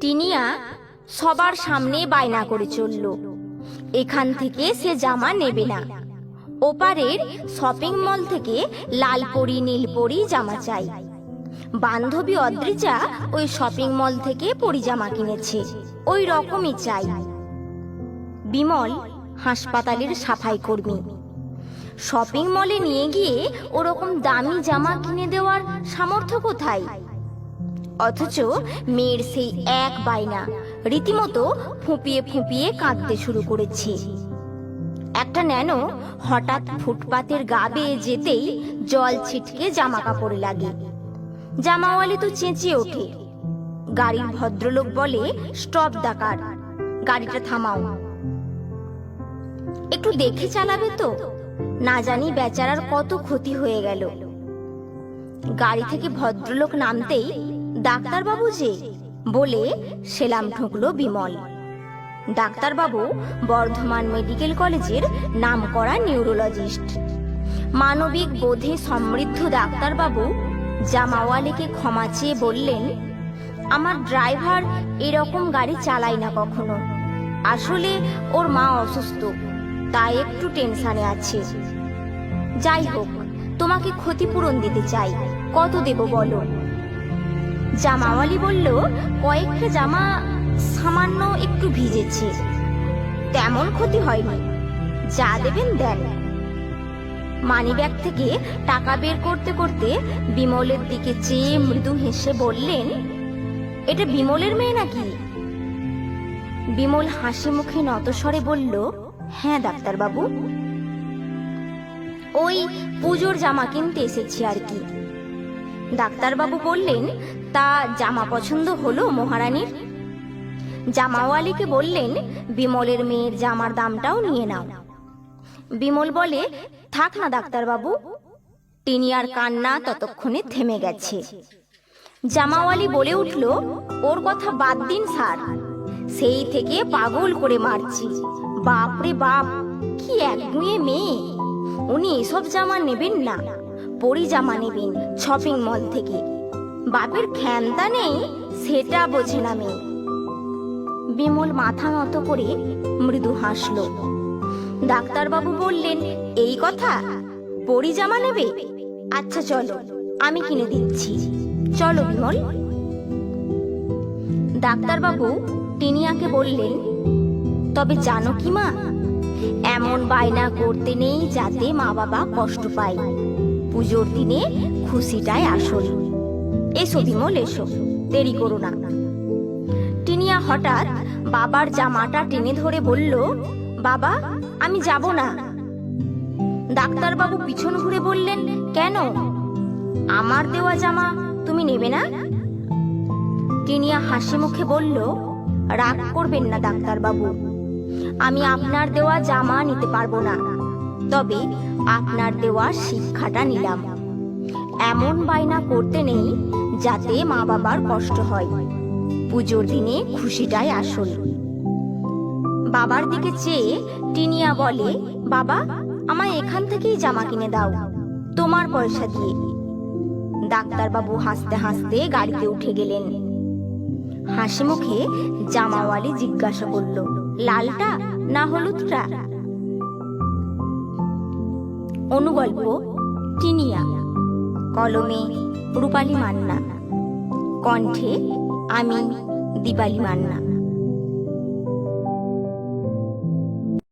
Tinea সবার সামনে বায়না করে চলল। এখান থেকে সে জামা নেবে না। ওপারের শপিং মল থেকে লাল পরি, নীল পরি জামা চাই। বান্ধবী অদ্রিজা ওই শপিং মল থেকে পরি জামা কিনেছে। ওই রকমই চাই। বিমল, হাসপাতালের সাফাই কর্মী। শপিং মলে নিয়ে গিয়ে ওরকম দামি জামা কিনে দেওয়ার সামর্থ্য কোথায়? অথচ মেয়ের সেই এক বায়না রীতিমতো ফুঁপিয়ে ফুঁপিয়ে কাঁদতে শুরু করেছি। একটা ন্যানো হঠাৎ ফুটপাতের গা বেয়ে যেতেই জল ছিটকে জামা কাপড়ে লাগে। জামাওয়ালি তো চেঁচিয়ে ওঠে। গাড়ির ভদ্রলোক বলে, স্টপ ডাকার, গাড়িটা থামাও। একটু দেখে চালাবে তো। না জানি বেচারার কত ক্ষতি হয়ে গেল। গাড়ি থেকে ভদ্রলোক নামতেই ডাক্তারবাবু যে, বলে সেলাম ঠুকলো বিমল। ডাক্তারবাবু বর্ধমান মেডিকেল কলেজের নামকরা নিউরোলজিস্ট। মানবিক বোধে সমৃদ্ধ ডাক্তারবাবু জামাওয়ালিকে ক্ষমা চেয়ে বললেন, আমার ড্রাইভার এরকম গাড়ি চালায় না কখনো। আসলে ওর মা অসুস্থ, তাই একটু টেনশনে আছে। যাই হোক, তোমাকে ক্ষতিপূরণ দিতে চাই। কত দেব বলো? জামাওয়ালি বলল, কয়েকটা জামা সামান্য একটু ভিজেছে। তেমন ক্ষতি হয়নি। যা দেবেন দেন। মানিব্যাগ থেকে টাকা বের করতে করতে বিমলের দিকে চেয়ে মৃদু হেসে বললেন, এটা বিমলের মেয়ে নাকি? বিমল হাসি মুখে নতস্বরে বলল হ্যাঁ ডাক্তারবাবু। ওই পুজোর জামা কিনতে এসেছি আর কি। ডাক্তারবাবু বললেন, তা জামা পছন্দ হলো মহারানীর? জামাওয়ালিকে বললেন, বিমলের মেয়ের জামার দামটাও নিয়ে নাও। বিমল বলে, থাক না ডাক্তারবাবু। টিনিয়ার কান্না ততক্ষণে থেমে গেছে। জামাওয়ালি বলে উঠল, ওর কথা বাদ দিন স্যার। সেই থেকে পাগল করে মারছি। বাপরে বাপ, কি একগুঁয়ে মেয়ে। উনি এসব জামা নেবেন না। পরি জামা নেবেন শপিং মল থেকে। বাপের ক্ষমতা নেই, সেটা বোঝে না মেয়ে। বিমল মাথা নত করে মৃদু হাসলো। ডাক্তারবাবু বললেন, এই কথা? পরি জামা নেবে আচ্ছা চলো, আমি কিনে দিচ্ছি। চলো বিমল। ডাক্তারবাবু টিনিয়াকে বললেন, তবে জানো কি মা? এমন বায়না করতে নেই যাতে মা বাবা কষ্ট পায়। পুজোর দিনে খুশিটাই আসল। এসো বিমল, এসো। দেরি করো না। টিনিয়া হঠাৎ বাবার জামাটা টেনে ধরে বলল, বাবা, আমি যাব না। ডাক্তারবাবু পিছন ঘুরে বললেন, কেন? আমার দেওয়া জামা তুমি নেবে না? টিনিয়া হাসি মুখে বলল, রাগ করবেন না ডাক্তারবাবু। আমি আপনার দেওয়া জামা নিতে পারব না। তবে আপনার দেওয়া শিক্ষাটা নিলাম। এমন বায়না করতে নেই যাতে মা বাবার কষ্ট হয়। পুজোর দিনে খুশিটাই আসল। বাবার দিকে চেয়ে টিনিয়া বলে, বাবা, আমায় এখান থেকেই জামা কিনে দাও। তোমার পয়সা দিয়ে। ডাক্তারবাবু হাসতে হাসতে গাড়িতে উঠে গেলেন। হাসি মুখে জামাওয়ালি জিজ্ঞাসা করল, লালটা না হলুদটা? অনুগল্প টিনিয়া কলমে রূপালী মান্না কণ্ঠে আমি দীপালি মান্না।